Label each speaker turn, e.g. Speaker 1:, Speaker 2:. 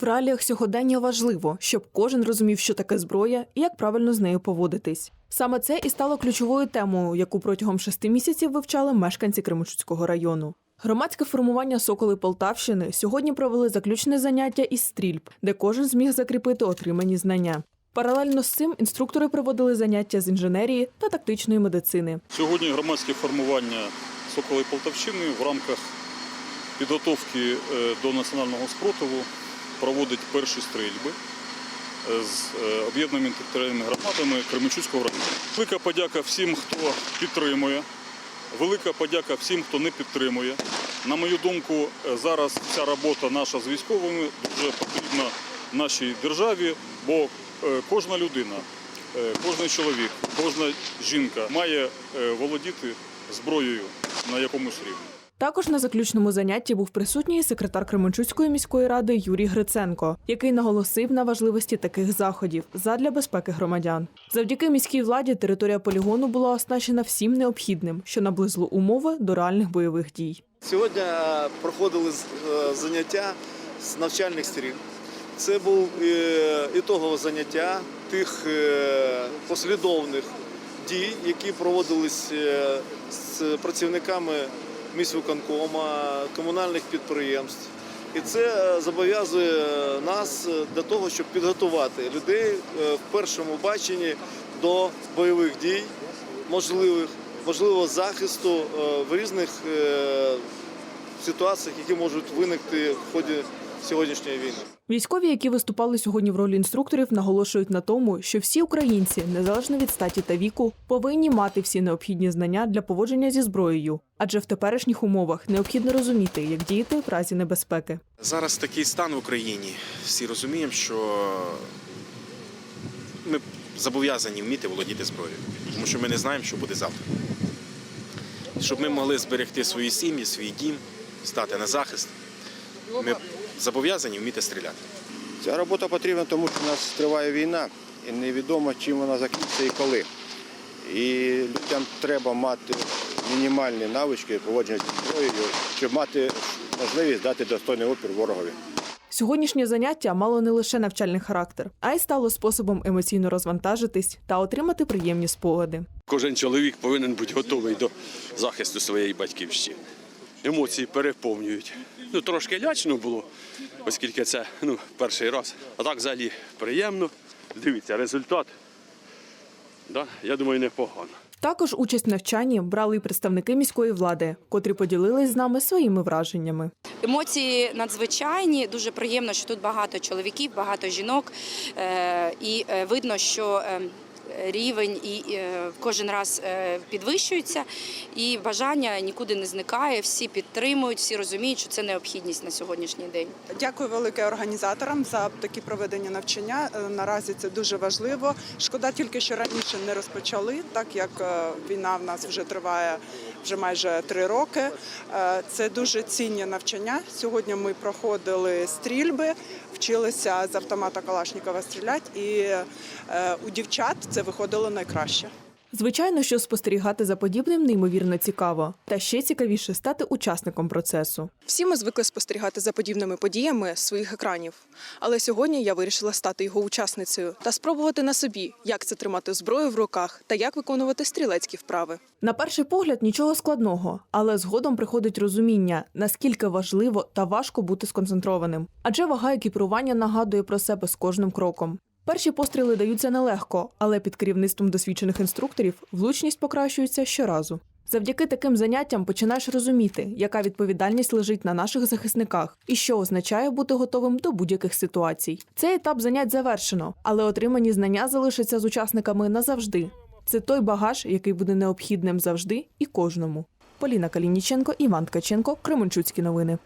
Speaker 1: В реаліях сьогодення важливо, щоб кожен розумів, що таке зброя і як правильно з нею поводитись. Саме це і стало ключовою темою, яку протягом шести місяців вивчали мешканці Кременчуцького району. Громадське формування Соколи Полтавщини сьогодні провели заключне заняття із стрільб, де кожен зміг закріпити отримані знання. Паралельно з цим інструктори проводили заняття з інженерії та тактичної медицини.
Speaker 2: Сьогодні громадське формування Соколи Полтавщини в рамках підготовки е, до національного спротиву проводить перші стрільби е, з е, об'єднаними територіальними громадами Кременчуцького району. Велика подяка всім, хто підтримує. Велика подяка всім, хто не підтримує. На мою думку, е, зараз ця робота наша з військовими дуже потрібна нашій державі, бо кожна людина, кожен чоловік, кожна жінка має володіти зброєю на якомусь рівні.
Speaker 1: Також на заключному занятті був присутній секретар Кременчуцької міської ради Юрій Гриценко, який наголосив на важливості таких заходів задля безпеки громадян. Завдяки міській владі територія полігону була оснащена всім необхідним, що наблизило умови до реальних бойових дій.
Speaker 3: Сьогодні е, проходили е, заняття з навчальних сторін. Це був е, ітогове заняття тих послідовних дій, які проводились з працівниками міськвиконкома, комунальних підприємств. І це е, зобов'язує нас до для того, щоб підготувати людей е, в першому баченні до бойових дій, можливих, можливо, захисту е, в різних е, ситуаціях, які можуть виникти в ході сьогоднішньої війни.
Speaker 1: Військові, які виступали сьогодні в ролі інструкторів, наголошують на тому, що всі українці, незалежно від статі та віку, повинні мати всі необхідні знання для поводження зі зброєю, адже в теперішніх умовах необхідно розуміти, як діяти в разі небезпеки.
Speaker 4: Зараз такий стан в Україні. Всі розуміємо, що ми зобов'язані вміти володіти зброєю, тому що ми не знаємо, що буде завтра. Щоб ми могли зберегти свої сім'ї, свій дім, стати на захист, ми зобов'язані вміти стріляти.
Speaker 5: Ця робота потрібна, тому що у нас триває війна, і невідомо, чим вона закінчиться і коли. І людям треба мати мінімальні навички поводження зі зброєю, щоб мати можливість дати достойний опір ворогові.
Speaker 1: Сьогоднішнє заняття мало не лише навчальний характер, а й стало способом емоційно розвантажитись та отримати приємні спогади.
Speaker 6: Кожен чоловік повинен бути готовий до захисту своєї батьківщини. Емоції переповнюють. Ну, трошки лячно було, оскільки це ну, перший раз. А так взагалі приємно. Дивіться, результат. Да? Я думаю, непогано.
Speaker 1: Також участь в навчанні брали й представники міської влади, котрі поділились з нами своїми враженнями.
Speaker 7: Емоції надзвичайні. Дуже приємно, що тут багато чоловіків, багато жінок, Е, і е, видно, що е, рівень і е, кожен раз е, підвищується, і бажання нікуди не зникає. Всі підтримують, всі розуміють, що це необхідність на сьогоднішній день.
Speaker 8: Дякую велике організаторам за такі проведення навчання. Е, Наразі це дуже важливо. Шкода тільки, що раніше не розпочали, так як війна в нас вже триває вже майже три роки. Це дуже цінні навчання. Сьогодні ми проходили стрільби, вчилися з автомата Калашникова стріляти, і у дівчат це виходило найкраще.
Speaker 1: Звичайно, що спостерігати за подібним неймовірно цікаво, та ще цікавіше стати учасником процесу.
Speaker 9: Всі ми звикли спостерігати за подібними подіями з своїх екранів. Але сьогодні я вирішила стати його учасницею та спробувати на собі, як це тримати зброю в руках та як виконувати стрілецькі вправи.
Speaker 1: На перший погляд нічого складного, але згодом приходить розуміння, наскільки важливо та важко бути сконцентрованим. Адже вага екіпірування нагадує про себе з кожним кроком. Перші постріли даються нелегко, але під керівництвом досвідчених інструкторів влучність покращується щоразу. Завдяки таким заняттям починаєш розуміти, яка відповідальність лежить на наших захисниках і що означає бути готовим до будь-яких ситуацій. Цей етап занять завершено, але отримані знання залишаться з учасниками назавжди. Це той багаж, який буде необхідним завжди і кожному. Поліна Калініченко, Іван Ткаченко, Кременчуцькі новини.